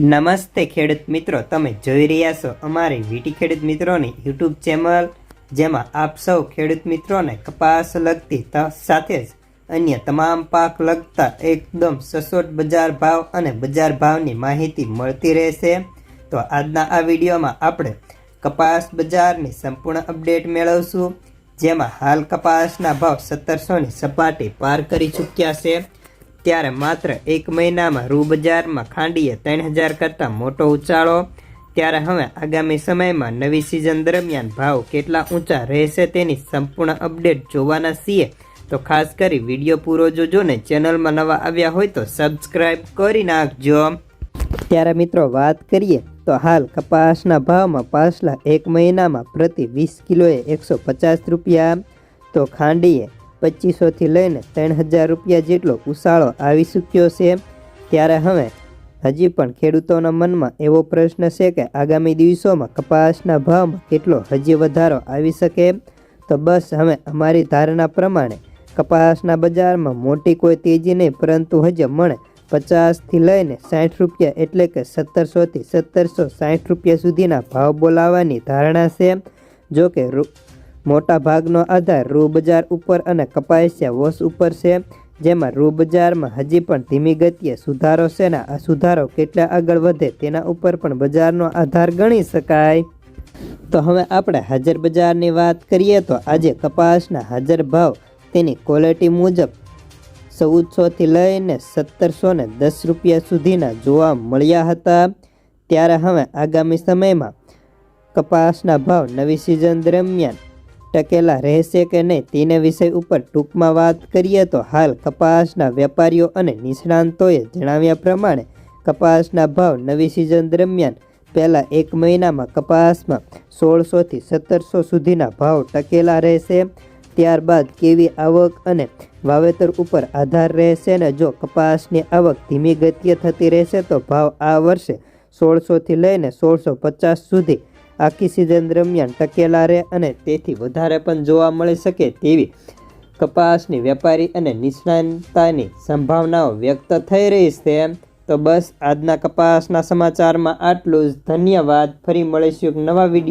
નમસ્તે ખેડૂત મિત્રો, તમે જોઈ રહ્યા છો અમારી વીટી ખેડૂત મિત્રોની યુટ્યુબ ચેનલ, જેમાં આપ સૌ ખેડૂત મિત્રોને કપાસ લગતી સાથે જ અન્ય તમામ પાક લગતા એકદમ સચોટ બજાર ભાવ અને બજાર ભાવની માહિતી મળતી રહેશે. તો આજના આ વિડીયોમાં આપણે કપાસ બજારની સંપૂર્ણ અપડેટ મેળવશું, જેમાં હાલ કપાસના ભાવ સત્તરસોની સપાટી પાર કરી ચૂક્યા છે. ત્યારે માત્ર એક મહિનામાં રૂ બજારમાં ખાંડીએ ત્રણ હજાર કરતાં મોટો ઉછાળો. ત્યારે હવે આગામી સમયમાં નવી સિઝન દરમિયાન ભાવ કેટલા ઊંચા રહેશે તેની સંપૂર્ણ અપડેટ જોવાના છીએ. તો ખાસ કરી વીડિયો પૂરો જોજો ને ચેનલમાં નવા આવ્યા હોય તો સબસ્ક્રાઈબ કરી નાખજો. ત્યારે મિત્રો વાત કરીએ તો હાલ કપાસના ભાવમાં પાછલા એક મહિનામાં પ્રતિ વીસ કિલોએ એકસો પચાસ રૂપિયા. તો ખાંડીએ પચીસોથી લઈને ત્રણ હજાર રૂપિયા જેટલો ઉછાળો આવી ચૂક્યો છે ત્યારે હવે હજી પણ ખેડૂતોના મનમાં એવો પ્રશ્ન છે કે આગામી દિવસોમાં કપાસના ભાવમાં કેટલો હજી વધારો આવી શકે તો બસ હવે અમારી ધારણા પ્રમાણે કપાસના બજારમાં મોટી કોઈ તેજી નહીં, પરંતુ હજી મણે પચાસથી લઈને સાઠ રૂપિયા એટલે કે સત્તરસોથી સત્તરસો સાઠ રૂપિયા સુધીના ભાવ બોલાવવાની ધારણા છે જો કે મોટા ભાગનો આધાર રૂ બજાર ઉપર અને કપાસિયા વોસ ઉપર છે, જેમાં રૂ બજારમાં હજી પણ ધીમી ગતિએ સુધારો છે ને આ સુધારો કેટલા આગળ વધે તેના ઉપર પણ બજારનો આધાર ગણી શકાય. તો હવે આપણે હાજર બજારની વાત કરીએ તો આજે કપાસના હાજર ભાવ તેની ક્વોલિટી મુજબ ચૌદસોથી લઈને સત્તરસો ને દસ રૂપિયા સુધીના જોવા મળ્યા હતા. ત્યારે હવે આગામી સમયમાં કપાસના ભાવ નવી સિઝન દરમિયાન ટકેલા રહેશે કે નહીં તેને વિષય ઉપર ટૂંકમાં વાત કરીએ તો હાલ કપાસના વેપારીઓ અને નિષ્ણાંતોએ જણાવ્યા પ્રમાણે કપાસના ભાવ નવી સિઝન દરમિયાન પહેલાં એક મહિનામાં કપાસમાં સોળસોથી સત્તરસો સુધીના ભાવ ટકેલા રહેશે. ત્યારબાદ કેવી આવક અને વાવેતર ઉપર આધાર રહેશે ને જો કપાસની આવક ધીમી ગતિએ થતી રહેશે તો ભાવ આ વર્ષે સોળસોથી લઈને સોળસો પચાસ સુધી આખી સિઝન દરમિયાન ટકેલા રહે અને તેથી વધારે પણ જોવા મળી શકે તેવી કપાસની વેપારી અને નિષ્ણાંતાની સંભાવનાઓ વ્યક્ત થઈ રહી છે. તો બસ આજના કપાસના સમાચારમાં આટલું જ. ધન્યવાદ. ફરી મળીશું એક નવા વીડિયો